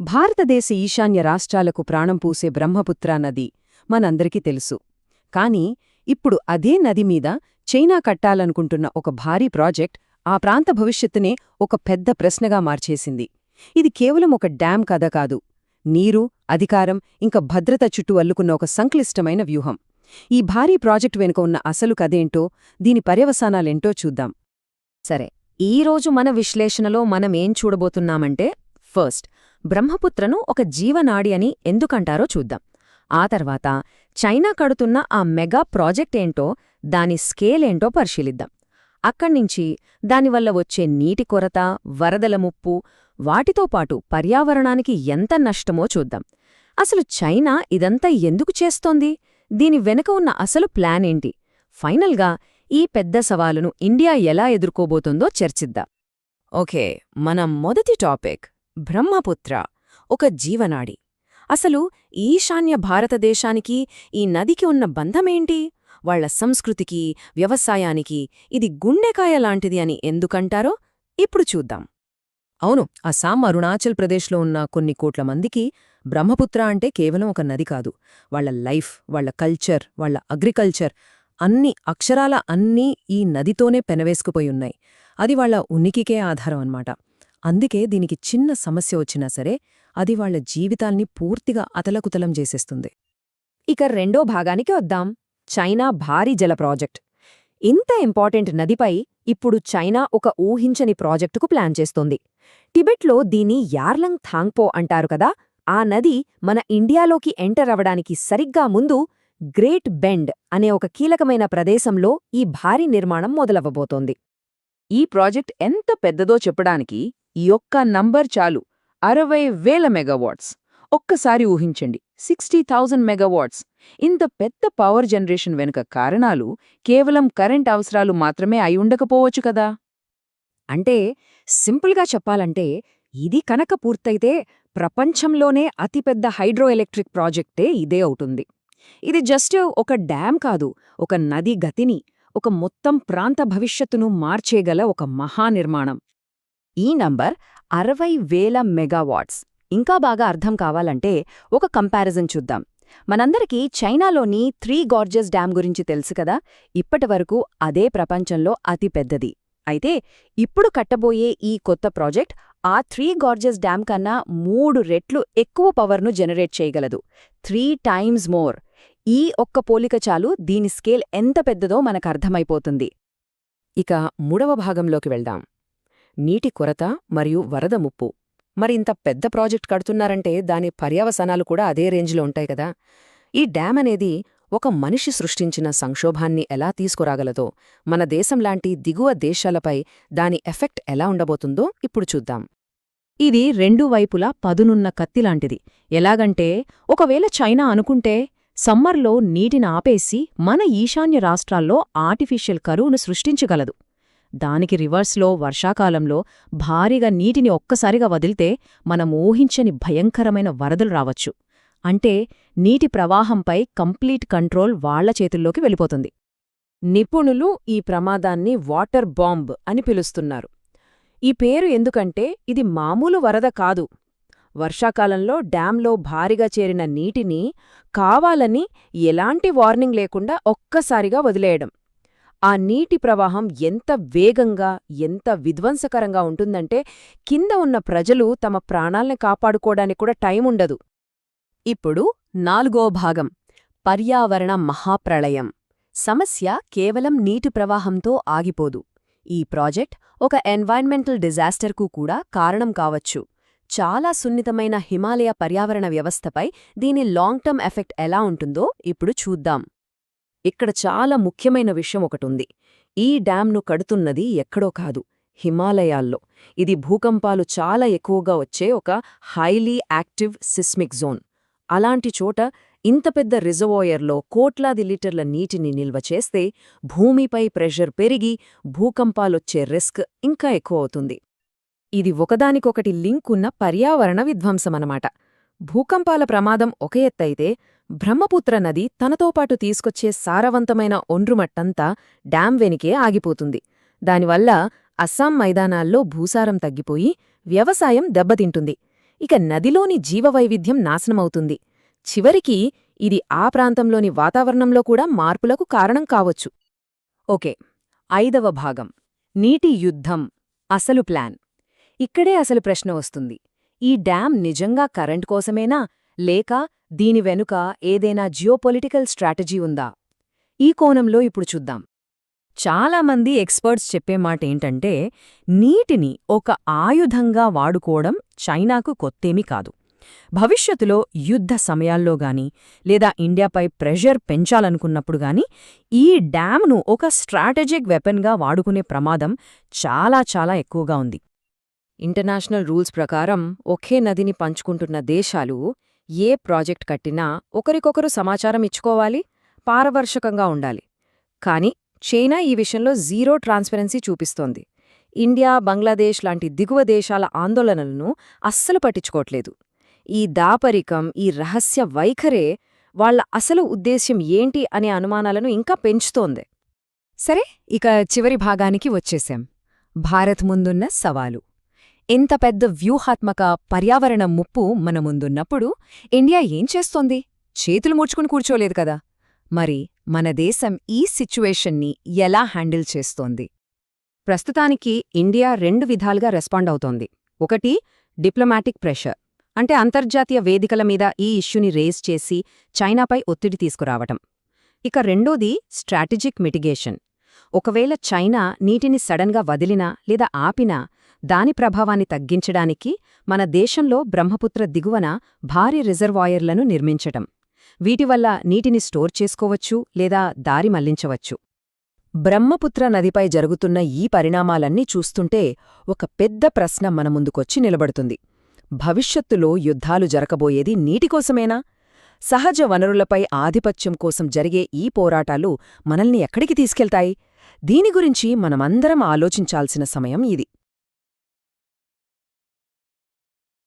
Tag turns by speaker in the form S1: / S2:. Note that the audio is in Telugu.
S1: భారతదేశ ఈశాన్య రాష్ట్రాలకు ప్రాణం పూసే బ్రహ్మపుత్రా నది మనందరికీ తెలుసు. కాని ఇప్పుడు అదే నది మీద చైనా కట్టాలనుకుంటున్న ఒక భారీ ప్రాజెక్ట్ ఆ ప్రాంత భవిష్యత్తునే ఒక పెద్ద ప్రశ్నగా మార్చేసింది. ఇది కేవలం ఒక డ్యాం కథ కాదు. నీరు అధికారం ఇంకా భద్రత చుట్టూ అల్లుకున్న ఒక సంక్లిష్టమైన వ్యూహం. ఈ భారీ ప్రాజెక్టు వెనుక ఉన్న అసలు కథేంటో దీని పర్యవసానాలేంటో చూద్దాం.
S2: సరే ఈరోజు మన విశ్లేషణలో మనమేం చూడబోతున్నామంటే ఫస్ట్ బ్రహ్మపుత్రను ఒక జీవనాడి అని ఎందుకంటారో చూద్దాం. ఆ తర్వాత చైనా కడుతున్న ఆ మెగా ప్రాజెక్ట్ ఏంటో దాని స్కేల్ ఏంటో పరిశీలిద్దాం. అక్కడ్నించి దానివల్ల వచ్చే నీటి కొరత వరదల ముప్పు వాటితో పాటు పర్యావరణానికి ఎంత నష్టమో చూద్దాం. అసలు చైనా ఇదంతా ఎందుకు చేస్తోంది? దీని వెనుక ఉన్న అసలు ప్లాన్ ఏంటి? ఫైనల్గా ఈ పెద్ద సవాలును ఇండియా ఎలా ఎదుర్కోబోతుందో చర్చిద్దాం.
S1: ఓకే మన మొదటి టాపిక్. బ్రహ్మపుత్ర ఒక జీవనాడి. అసలు ఈశాన్య భారతదేశానికి ఈ నదికి ఉన్న బంధమేంటి? వాళ్ళ సంస్కృతికి వ్యవసాయానికి ఇది గుండెకాయ లాంటిది అని ఎందుకంటారో ఇప్పుడు చూద్దాం. అవును అస్సాం అరుణాచల్ ప్రదేశ్లో ఉన్న కొన్ని కోట్ల మందికి బ్రహ్మపుత్ర అంటే కేవలం ఒక నది కాదు. వాళ్ళ లైఫ్ వాళ్ళ కల్చర్ వాళ్ళ అగ్రికల్చర్ అన్ని అక్షరాల అన్నీ ఈ నదితోనే పెనవేసుకుపోయి ఉన్నాయి. అది వాళ్ళ ఉనికికే ఆధారం అన్నమాట. అందుకే దీనికి చిన్న సమస్య వచ్చినా సరే అది వాళ్ళ జీవితాల్ని పూర్తిగా అతలకుతలం చేసేస్తుంది.
S2: ఇక రెండో భాగానికి వద్దాం. చైనా భారీ జల ప్రాజెక్ట్. ఇంత ఇంపార్టెంట్ నదిపై ఇప్పుడు చైనా ఒక ఊహించని ప్రాజెక్టుకు ప్లాన్ చేస్తోంది. టిబెట్లో దీని యార్లంగ్ థాంగ్పో అంటారు కదా ఆ నది మన ఇండియాలోకి ఎంటర్ అవడానికి సరిగ్గా ముందు గ్రేట్ బెండ్ అనే ఒక కీలకమైన ప్రదేశంలో ఈ భారీ నిర్మాణం మొదలవ్వబోతోంది.
S3: ఈ ప్రాజెక్ట్ ఎంత పెద్దదో చెప్పడానికి ఈ ఒక్క నంబర్ చాలు. అరవై వేల మెగావాట్స్. ఒక్కసారి ఊహించండి సిక్స్టీ థౌజండ్ మెగావాట్స్. ఇంత పెద్ద పవర్ జనరేషన్ వెనుక కారణాలు కేవలం కరెంట్ అవసరాలు మాత్రమే అయి ఉండకపోవచ్చు కదా?
S2: అంటే సింపుల్గా చెప్పాలంటే ఇది కనుక పూర్తయితే ప్రపంచంలోనే అతిపెద్ద హైడ్రో ఎలక్ట్రిక్ ప్రాజెక్టే ఇదే అవుతుంది. ఇది జస్ట్ ఒక డ్యాం కాదు ఒక నది గతిని ఒక మొత్తం ప్రాంత భవిష్యత్తును మార్చేగల ఒక మహానిర్మాణం. ఈ నంబర్ అరవై వేల మెగావాట్స్. ఇంకా బాగా అర్థం కావాలంటే ఒక కంపారిజన్ చూద్దాం. మనందరికీ చైనాలోని త్రీ గార్జెస్ డ్యామ్ గురించి తెలుసు కదా? ఇప్పటివరకు అదే ప్రపంచంలో అతి పెద్దది. అయితే ఇప్పుడు కట్టబోయే ఈ కొత్త ప్రాజెక్ట్ ఆ త్రీ గార్జెస్ డ్యాం కన్నా మూడు రెట్లు ఎక్కువ పవర్ను జనరేట్ చేయగలదు. Three times more. ఈ ఒక్క పోలిక చాలు దీని స్కేల్ ఎంత పెద్దదో మనకర్థమైపోతుంది
S1: ఇక మూడవ భాగంలోకి వెళ్దాం. నీటి కొరత మరియు వరద ముప్పు. మరింత పెద్ద ప్రాజెక్ట్ కడుతున్నారంటే దాని పర్యవసనాలు కూడా అదే రేంజ్లో ఉంటాయి కదా. ఈ డ్యామ్ అనేది ఒక మనిషి సృష్టించిన సంక్షోభాన్ని ఎలా తీసుకురాగలదో మన దేశంలాంటి దిగువ దేశాలపై దాని ఎఫెక్ట్ ఎలా ఉండబోతుందో ఇప్పుడు చూద్దాం.
S2: ఇది రెండు వైపులా పదునున్న కత్తిలాంటిది ఎలాగంటే ఒకవేళ చైనా అనుకుంటే సమ్మర్లో నీటిని ఆపేసి మన ఈశాన్య రాష్ట్రాల్లో ఆర్టిఫిషియల్ కరువును సృష్టించగలదు. దానికి రివర్స్లో వర్షాకాలంలో భారీగా నీటిని ఒక్కసారిగా వదిలితే మనం ఊహించని భయంకరమైన వరదలు రావచ్చు. అంటే నీటి ప్రవాహంపై కంప్లీట్ కంట్రోల్ వాళ్ళ చేతుల్లోకి వెళ్ళిపోతుంది.
S1: నిపుణులు ఈ ప్రమాదాన్ని వాటర్ బాంబ్ అని పిలుస్తున్నారు. ఈ పేరు ఎందుకంటే ఇది మామూలు వరద కాదు. వర్షాకాలంలో డ్యాంలో భారీగా చేరిన నీటిని కావాలని ఎలాంటి వార్నింగ్ లేకుండా ఒక్కసారిగా వదిలేయడం. ఆ నీటి ప్రవాహం ఎంత వేగంగా ఎంత విధ్వంసకరంగా ఉంటుందంటే కింద ఉన్న ప్రజలు తమ ప్రాణాల్ని కాపాడుకోవడానికి కూడా టైం ఉండదు. ఇప్పుడు నాలుగో భాగం పర్యావరణ మహాప్రళయం. సమస్య కేవలం నీటి ప్రవాహంతో ఆగిపోదు. ఈ ప్రాజెక్ట్ ఒక ఎన్వైర్న్మెంటల్ డిజాస్టర్కు కూడా కారణం కావచ్చు. చాలా సున్నితమైన హిమాలయ పర్యావరణ వ్యవస్థపై దీని లాంగ్ టర్మ్ ఎఫెక్ట్ ఎలా ఉంటుందో ఇప్పుడు చూద్దాం. ఇక్కడ చాలా ముఖ్యమైన విషయం ఒకటుంది. ఈ డ్యాంను కడుతున్నది ఎక్కడో కాదు హిమాలయాల్లో. ఇది భూకంపాలు చాలా ఎక్కువగా వచ్చే ఒక హైలీ యాక్టివ్ సిస్మిక్ జోన్. అలాంటి చోట ఇంత పెద్ద రిజర్వాయర్లో కోట్లాది లీటర్ల నీటిని నిల్వ చేస్తే భూమిపై ప్రెషర్ పెరిగి భూకంపాలొచ్చే రిస్క్ ఇంకా ఎక్కువ అవుతుంది ఇది ఒకదానికొకటి లింక్ ఉన్న పర్యావరణ విధ్వంసమనమాట. భూకంపాల ప్రమాదం ఒక ఎత్తైతే బ్రహ్మపుత్ర నది తనతో పాటు తీసుకొచ్చే సారవంతమైన ఒండ్రుమట్టంతా డ్యాం వెనికే ఆగిపోతుంది. దానివల్ల అస్సాం మైదానాల్లో భూసారం తగ్గిపోయి వ్యవసాయం దెబ్బతింటుంది. ఇక నదిలోని జీవవైవిధ్యం నాశనమవుతుంది. చివరికి ఇది ఆ ప్రాంతంలోని వాతావరణంలో కూడా మార్పులకు కారణం కావచ్చు.
S2: ఓకే ఐదవ భాగం. నీటి యుద్ధం. అసలు ప్లాన్. ఇక్కడే అసలు ప్రశ్న వస్తుంది. ఈ డ్యాం నిజంగా కరెంట్ కోసమేనా? లేక దీని వెనుక ఏదైనా జియోపొలిటికల్ స్ట్రాటజీ ఉందా? ఈ కోణంలో ఇప్పుడు చూద్దాం. చాలామంది ఎక్స్పర్ట్స్ చెప్పే మాట ఏంటంటే నీటిని ఒక ఆయుధంగా వాడుకోవడం చైనాకు కొత్తేమీ కాదు. భవిష్యత్తులో యుద్ధ సమయాల్లో గాని లేదా ఇండియాపై ప్రెషర్ పెంచాలనుకున్నప్పుడు గాని ఈ డ్యామ్ను ఒక స్ట్రాటజిక్ వెపన్గా వాడుకునే ప్రమాదం చాలా చాలా ఎక్కువగా ఉంది. ఇంటర్నేషనల్ రూల్స్ ప్రకారం ఒకే నదిని పంచుకుంటున్న దేశాలు ఏ ప్రాజెక్ట్ కట్టినా ఒకరికొకరు సమాచారం ఇచ్చుకోవాలి పారదర్శకంగా ఉండాలి. కాని చైనా ఈ విషయంలో జీరో ట్రాన్స్పరెన్సీ చూపిస్తోంది. ఇండియా బంగ్లాదేశ్ లాంటి దిగువ దేశాల ఆందోళనలను అస్సలు పట్టించుకోవట్లేదు. ఈ దాపరికం ఈ రహస్య వైఖరే వాళ్ళ అసలు ఉద్దేశ్యం ఏంటి అనే అనుమానాలను ఇంకా పెంచుతోంది. సరే ఇక చివరి భాగానికి వచ్చేశాం. భారత్ ముందున్న సవాలు. ఇంత పెద్ద వ్యూహాత్మక పర్యావరణ ముప్పు మన ముందున్నప్పుడు ఇండియా ఏం చేస్తోంది? చేతులు ముడుచుకుని కూర్చోలేదు కదా. మరి మన దేశం ఈ సిచ్యువేషన్ని ఎలా హ్యాండిల్ చేస్తోంది? ప్రస్తుతానికి ఇండియా రెండు విధాలుగా రెస్పాండ్ అవుతోంది. ఒకటి డిప్లొమాటిక్ ప్రెషర్. అంటే అంతర్జాతీయ వేదికల మీద ఈ ఇష్యూని రేజ్ చేసి చైనాపై ఒత్తిడి తీసుకురావటం. ఇక రెండోది స్ట్రాటజిక్ మిటిగేషన్. ఒకవేళ చైనా నీటిని సడన్గా వదిలినా లేదా ఆపినా దాని ప్రభావాన్ని తగ్గించడానికి మన దేశంలో బ్రహ్మపుత్ర దిగువన భారీ రిజర్వాయర్లను నిర్మించటం. వీటివల్ల నీటిని స్టోర్ చేసుకోవచ్చు లేదా దారి మళ్ళించవచ్చు. బ్రహ్మపుత్ర నదిపై జరుగుతున్న ఈ పరిణామాలన్నీ చూస్తుంటే ఒక పెద్ద ప్రశ్న మన ముందుకొచ్చి నిలబడుతుంది. భవిష్యత్తులో యుద్ధాలు జరగబోయేది నీటికోసమేనా సహజ వనరులపై ఆధిపత్యం కోసం జరిగే ఈ పోరాటాలు మనల్ని ఎక్కడికి తీసుకెళ్తాయి? దీని గురించి మనమందరం ఆలోచించాల్సిన సమయం ఇది.